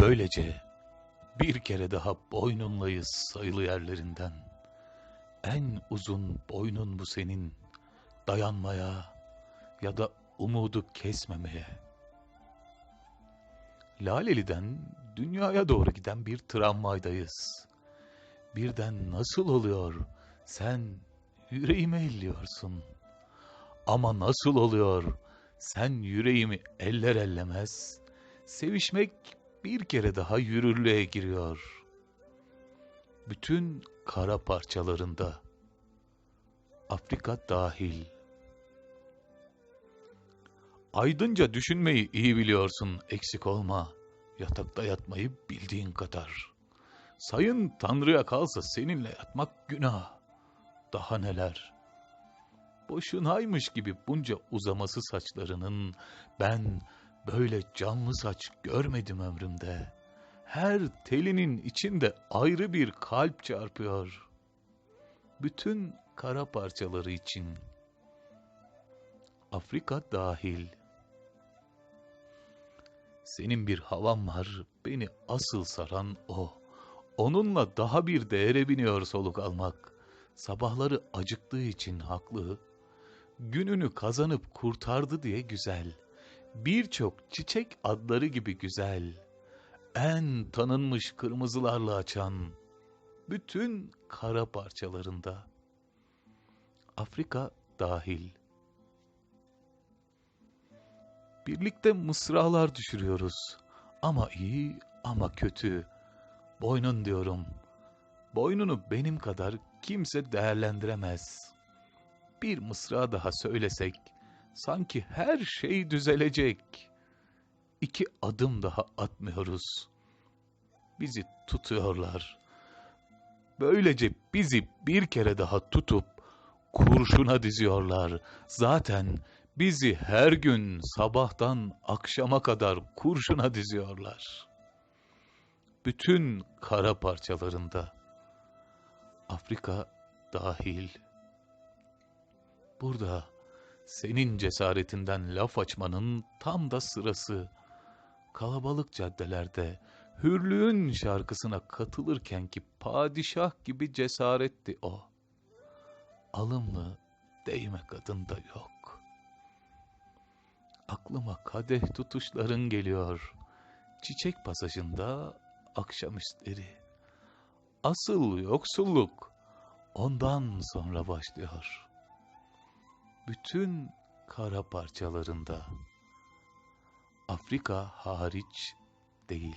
Böylece bir kere daha boynunlayız sayılı yerlerinden. En uzun boynun bu senin, dayanmaya ya da umudu kesmemeye. Laleli'den dünyaya doğru giden bir tramvaydayız. Birden nasıl oluyor sen yüreğimi elliyorsun. Ama nasıl oluyor sen yüreğimi eller ellemez, sevişmek bir kere daha yürürlüğe giriyor. Bütün kara parçalarında, Afrika dahil. Aydınca düşünmeyi iyi biliyorsun, eksik olma. Yatakta yatmayı bildiğin kadar. Sayın Tanrı'ya kalsa seninle yatmak günah. Daha neler? Boşunaymış gibi bunca uzaması saçlarının ben böyle canlı saç görmedim ömrümde. Her telinin içinde ayrı bir kalp çarpıyor. Bütün kara parçaları için. Afrika dahil. Senin bir havan var, beni asıl saran o. Onunla daha bir değere biniyor soluk almak. Sabahları acıktığı için haklı. Gününü kazanıp kurtardı diye güzel. Birçok çiçek adları gibi güzel. En tanınmış kırmızılarla açan. Bütün kara parçalarında. Afrika dahil. Birlikte mısralar düşürüyoruz. Ama iyi ama kötü. Boynun diyorum. Boynunu benim kadar kimse değerlendiremez. Bir mısra daha söylesek, sanki her şey düzelecek. İki adım daha atmıyoruz. Bizi tutuyorlar. Böylece bizi bir kere daha tutup kurşuna diziyorlar. Zaten bizi her gün sabahtan akşama kadar kurşuna diziyorlar. Bütün kara parçalarında, Afrika dahil. Burada senin cesaretinden laf açmanın tam da sırası. Kalabalık caddelerde hürlüğün şarkısına katılırken ki padişah gibi cesaretti o. Alımlı değme kadında yok. Aklıma kadeh tutuşların geliyor. Çiçek pasajında akşamüstleri. Asıl yoksulluk ondan sonra başlıyor. Bütün kara parçalarında. Afrika hariç değil.